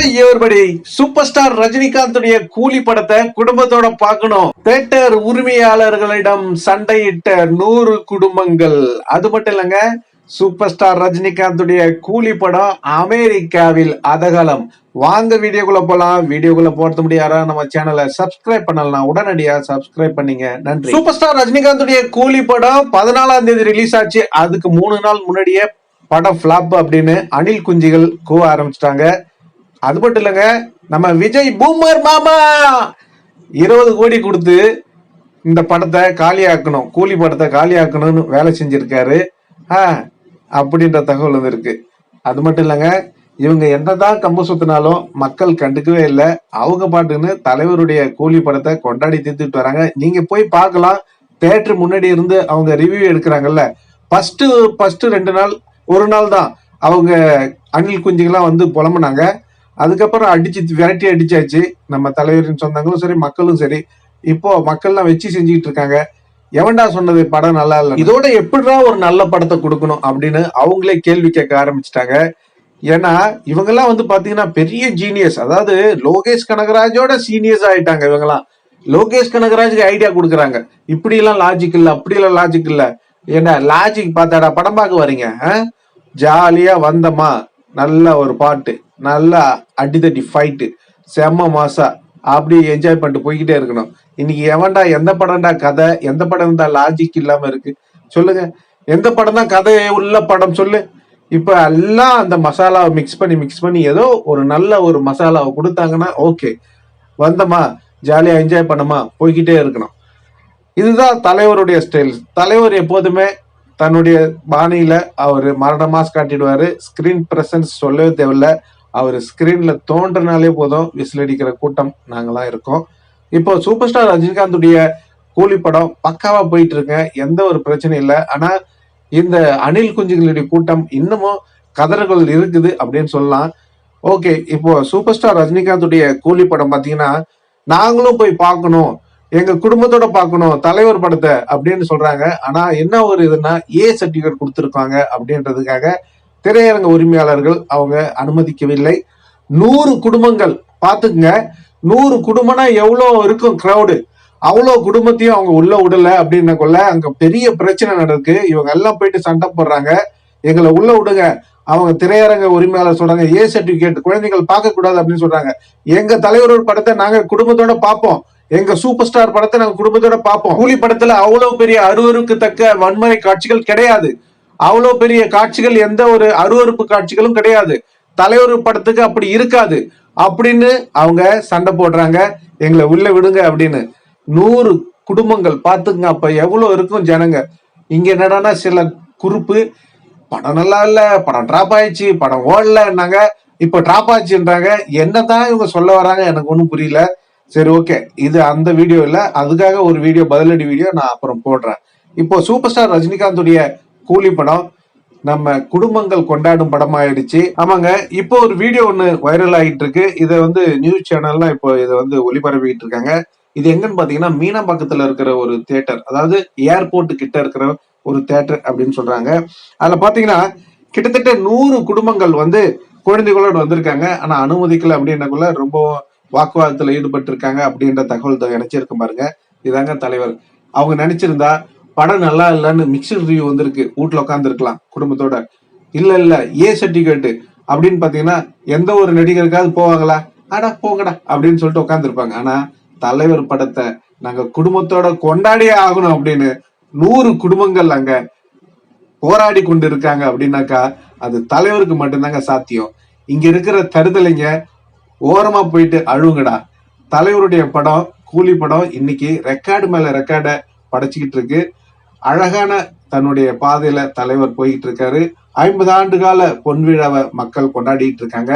Hi super star ரஜினிகாந்துடைய கூலி படத்தை குடும்பத்தோட பார்க்கணும். தேட்டர் உரிமையாளர்களிடம் சண்டையிட்ட நூறு குடும்பங்கள். அது மட்டும் இல்லைங்க சூப்பர் ஸ்டார் ரஜினிகாந்துடைய கூலி படம் அமெரிக்காவில் அதகலம். வாங்க வீடியோக்குள்ள போலாம். வீடியோக்குள்ள போறது முடியாரா நம்ம சேனலை சப்ஸ்கிரைப் பண்ணலாம் உடனடியா சப்ஸ்கிரைப் பண்ணீங்க. நன்றி. சூப்பர் ஸ்டார் ரஜினிகாந்துடைய கூலி படம் பதினாலாம் தேதி ரிலீஸ் ஆச்சு. அதுக்கு மூணு நாள் முன்னாடியே படம் ஃபிளாப் அப்படின்னு அனில் குஞ்சிகள் கூவ ஆரம்பிச்சிட்டாங்க. அது மட்டும் இல்லைங்க நம்ம விஜய் பூமர் மாமா இருபது கோடி கொடுத்து இந்த படத்தை காலியாக்கணும் கூலி படத்தை காலியாக்கணும்னு வேலை செஞ்சிருக்காரு. ஆ அப்படின்ற தகவல் வந்திருக்கு. அது மட்டும் இல்லைங்க இவங்க என்னதான் கம்பு சுத்தினாலும் மக்கள் கண்டுக்கவே இல்லை. அவங்க பாட்டுன்னு தலைவருடைய கூலி படத்தை கொண்டாடி தீர்த்துட்டு வராங்க. நீங்க போய் பார்க்கலாம். தேட்டர் முன்னாடி இருந்து அவங்க ரிவ்யூ எடுக்கிறாங்கல்ல. ஃபர்ஸ்ட் ஃபர்ஸ்ட் ரெண்டு நாள் ஒரு நாள் தான். அவங்க அணில் குஞ்சுகள்லாம் வந்து புலம்புனாங்க. அதுக்கப்புறம் அடிச்சு விரட்டி அடிச்சாச்சு. நம்ம தலைவரின் சொந்தங்களும் சரி மக்களும் சரி. இப்போ மக்கள்லாம் வச்சு செஞ்சுக்கிட்டு இருக்காங்க. எவன்டா சொன்னது படம் நல்லா இல்லை இதோட எப்படிடா ஒரு நல்ல படத்தை கொடுக்கணும் அப்படின்னு அவங்களே கேள்வி கேட்க ஆரம்பிச்சிட்டாங்க. ஏன்னா இவங்கெல்லாம் வந்து பாத்தீங்கன்னா பெரிய ஜீனியஸ் அதாவது லோகேஷ் கனகராஜோட சீனியர்ஸ் ஆயிட்டாங்க இவங்கெல்லாம். லோகேஷ் கனகராஜுக்கு ஐடியா கொடுக்குறாங்க. இப்படி எல்லாம் லாஜிக் இல்ல அப்படி எல்லாம் லாஜிக் இல்ல. ஏன்னா லாஜிக் பார்த்தாடா படம் பார்க்க வரீங்க ஜாலியா வந்தமா நல்ல ஒரு பாட்டு. நல்லா அடித்தடி ஃபைட்டு செம்ம மாசா. அப்படியே என்ஜாய் பண்ணிட்டு போய்கிட்டே இருக்கணும். இன்னைக்கு எவன்டா எந்த படம்டா கதை? எந்த படம் தான் லாஜிக் இல்லாம இருக்கு? சொல்லுங்க. எந்த படம் தான் கதை உள்ள படம் சொல்லு. இப்ப எல்லாம் அந்த மசாலாவை மிக்ஸ் பண்ணி மிக்ஸ் பண்ணி ஏதோ ஒரு நல்ல ஒரு மசாலாவை கொடுத்தாங்கன்னா ஓகே வந்தமா? ஜாலியா என்ஜாய் பண்ணமா? போய்கிட்டே இருக்கணும். இதுதான் தலைவருடைய ஸ்டைல் தலைவர் எப்போதுமே தன்னுடைய பாணியில அவர் மரண மாஸ் காட்டிடுவாரு. ஸ்கிரீன் பிரசன்ஸ் சொல்லவே தேவையில்ல. அவர் ஸ்கிரீன்ல தோன்றனாலே போதும் விசில் அடிக்கிற கூட்டம் நாங்களாம் இருக்கோம். இப்போ சூப்பர் ஸ்டார் ரஜினிகாந்துடைய கூலி படம் பக்காவா போயிட்டு இருங்க எந்த ஒரு பிரச்சனையும் இல்லை. ஆனா இந்த அணில் குஞ்சுகளுடைய கூட்டம் இன்னமும் கதறுகள் இருக்குது அப்படின்னு சொல்லலாம். ஓகே இப்போ சூப்பர் ஸ்டார் ரஜினிகாந்துடைய கூலி படம் பாத்தீங்கன்னா நாங்களும் போய் பார்க்கணும். எங்க குடும்பத்தோட பார்க்கணும். தலைவர் படத்தை அப்படின்னு சொல்றாங்க. ஆனா என்ன ஒரு இதுன்னா ஏ சர்டிபிகேட் கொடுத்துருக்காங்க அப்படின்றதுக்காக திரையரங்க உரிமையாளர்கள் அவங்க அனுமதிக்கவில்லை. நூறு குடும்பங்கள் பார்த்துக்குங்க. நூறு குடும்பம்னா எவ்வளோ இருக்கும் கிரௌடு அவ்வளோ குடும்பத்தையும் அவங்க உள்ள விடல அப்படின்னக்குள்ள அங்க பெரிய பிரச்சனை நடக்கு. இவங்க எல்லாம் போயிட்டு சண்டை போடுறாங்க. எங்களை உள்ள விடுங்க. அவங்க திரையரங்க உரிமையாளர் சொல்றாங்க ஏ சர்டிபிகேட் குழந்தைகள் பார்க்க கூடாது அப்படின்னு சொல்றாங்க. எங்க ஒரு படத்தை நாங்க குடும்பத்தோட பார்ப்போம். எங்க சூப்பர் ஸ்டார் படத்தை நாங்க குடும்பத்தோட பார்ப்போம். கூலி படத்துல அவ்வளவு பெரிய அருவருக்கு தக்க வன்முறை காட்சிகள் கிடையாது. அவ்வளோ பெரிய காட்சிகள் எந்த ஒரு அருவருப்பு காட்சிகளும் கிடையாது. தலைவர் படத்துக்கு அப்படி இருக்காது. அப்படின்னு அவங்க சண்டை போடுறாங்க. எங்களை உள்ள விடுங்க அப்படின்னு. நூறு குடும்பங்கள் பார்த்துங்க அப்ப எவ்வளோ இருக்கும் ஜனங்க. இங்க என்னடான்னா சில குறிப்பு படம் நல்லா இல்லை படம் டிராப் ஆயிடுச்சு படம் ஓடலன்னாங்க. இப்ப டிராப் ஆச்சுன்றாங்க. என்னதான் இவங்க சொல்ல வராங்க எனக்கு ஒன்றும் புரியல. சரி ஓகே. இது அந்த வீடியோ இல்லை. அதுக்காக ஒரு வீடியோ பதிலடி வீடியோ நான் அப்புறம் போடுறேன். இப்போ சூப்பர் ஸ்டார் ரஜினிகாந்துடைய கூலி படம் நம்ம குடும்பங்கள் கொண்டாடும் படமாயிடுச்சு. ஆமாங்க இப்போ ஒரு வீடியோ ஒன்று வைரல் ஆகிட்டு இருக்கு இதை வந்து நியூஸ் சேனல்லாம் இப்போ இதை வந்து ஒளிபரப்பிக்கிட்டு இருக்காங்க. இது எங்கன்னு பாத்தீங்கன்னா மீனம்பாக்கத்துல இருக்கிற ஒரு தியேட்டர் அதாவது ஏர்போர்ட் கிட்ட இருக்கிற ஒரு தியேட்டர் அப்படின்னு சொல்றாங்க. அதுல பாத்தீங்கன்னா கிட்டத்தட்ட நூறு குடும்பங்கள் வந்து குழந்தைகளோட வந்திருக்காங்க. ஆனா அனுமதிக்கல அப்படின்னக்குள்ள ரொம்ப வாக்குவாதத்துல ஈடுபட்டு இருக்காங்க அப்படின்ற தகவல் நினைச்சிருக்க பாருங்க. இதாங்க தலைவர். அவங்க நினைச்சிருந்தா படம் நல்லா இல்லைன்னு மிக்சர் ரிவ்யூ வந்திருக்கு. வீட்டில் உட்காந்துருக்கலாம் குடும்பத்தோட. இல்லை இல்லை ஏ சர்டிஃபிகேட்டு அப்படின்னு பார்த்தீங்கன்னா எந்த ஒரு நடிகருக்காவது போவாங்களா? அடா போங்கடா அப்படின்னு சொல்லிட்டு உட்காந்துருப்பாங்க ஆனால் தலைவர் படத்தை நாங்கள் குடும்பத்தோட கொண்டாடியே ஆகணும் அப்படின்னு நூறு குடும்பங்கள் அங்கே போராடி கொண்டு இருக்காங்க அப்படின்னாக்கா அது தலைவருக்கு மட்டும்தாங்க சாத்தியம். இங்க இருக்கிற தருதலைங்க ஓரமா போயிட்டு அழுவுங்கடா. தலைவருடைய படம் கூலி படம் இன்னைக்கு ரெக்கார்டு மேல ரெக்கார்டை படைச்சுக்கிட்டு இருக்கு. அழகான தன்னுடைய பாதையில தலைவர் போய்கிட்டு இருக்காரு. ஐம்பது ஆண்டு கால பொன் விழாவை மக்கள் கொண்டாடிட்டு இருக்காங்க.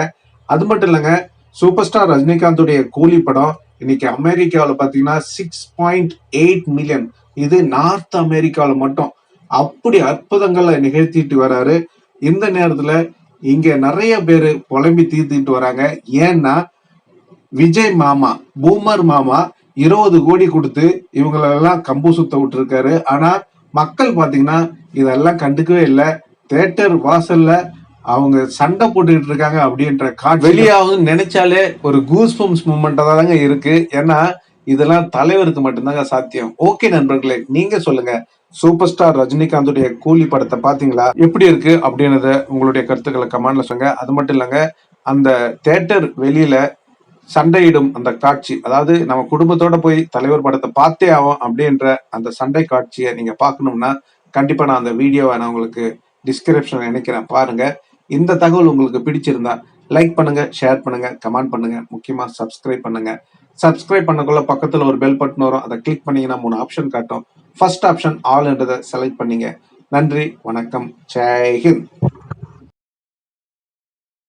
அது மட்டும் இல்லைங்க சூப்பர் ஸ்டார் ரஜினிகாந்துடைய கூலி படம். இன்னைக்கு அமெரிக்காவில் பார்த்தீங்கன்னா சிக்ஸ் பாயிண்ட் எயிட் மில்லியன் இது நார்த் அமெரிக்காவில் மட்டும். அப்படி அற்புதங்களை நிகழ்த்திட்டு வராரு. இந்த நேரத்தில் இங்கே நிறைய பேர் புலம்பி தீர்த்துட்டு வராங்க. ஏன்னா விஜய் மாமா பூமர் மாமா இருபது கோடி கொடுத்து இவங்களெல்லாம் கம்பு சுத்த விட்டுருக்காரு. ஆனால் மக்கள் பாத்தீங்கன்னா இதெல்லாம் கண்டுக்கவே இல்லை. தேட்டர் வாசல்ல அவங்க சண்டை போட்டுக்கிட்டு இருக்காங்க அப்படின்ற காட்சி. வெளியாகும் நினைச்சாலே ஒரு கூஸ் பம்ஸ் மூமெண்டா தாங்க இருக்கு. ஏன்னா இதெல்லாம் தலைவருக்கு மட்டும்தாங்க சாத்தியம். ஓகே நண்பர்களே நீங்க சொல்லுங்க. சூப்பர் ஸ்டார் ரஜினிகாந்துடைய கூலி படத்தை பாத்தீங்களா? எப்படி இருக்கு அப்படின்றத உங்களுடைய கருத்துக்களை கமெண்ட்ல சொல்லுங்க. அது மட்டும் இல்லைங்க அந்த தேட்டர் வெளியில சண்டையிடும் அந்த காட்சி. அதாவது நம்ம குடும்பத்தோட போய் தலைவர் படத்தை பார்த்தே ஆகும் அப்படின்ற அந்த சண்டை காட்சியை நீங்க பார்க்கணும்னா கண்டிப்பா நான் அந்த வீடியோவை நான் உங்களுக்கு டிஸ்கிரிப்ஷன் நினைக்கிறேன். பாருங்க. இந்த தகவல் உங்களுக்கு பிடிச்சிருந்தா லைக் பண்ணுங்க ஷேர் பண்ணுங்க கமெண்ட் பண்ணுங்க முக்கியமா சப்ஸ்கிரைப் பண்ணுங்க. சப்ஸ்கிரைப் பண்ணக்குள்ள பக்கத்துல ஒரு பெல் பட்டன் வரும். அதை கிளிக் பண்ணீங்கன்னா மூணு ஆப்ஷன் காட்டும். ஃபர்ஸ்ட் ஆப்ஷன் ஆல்ன்றதை செலக்ட் பண்ணீங்க. நன்றி வணக்கம் ஜெய் ஹிந்த்.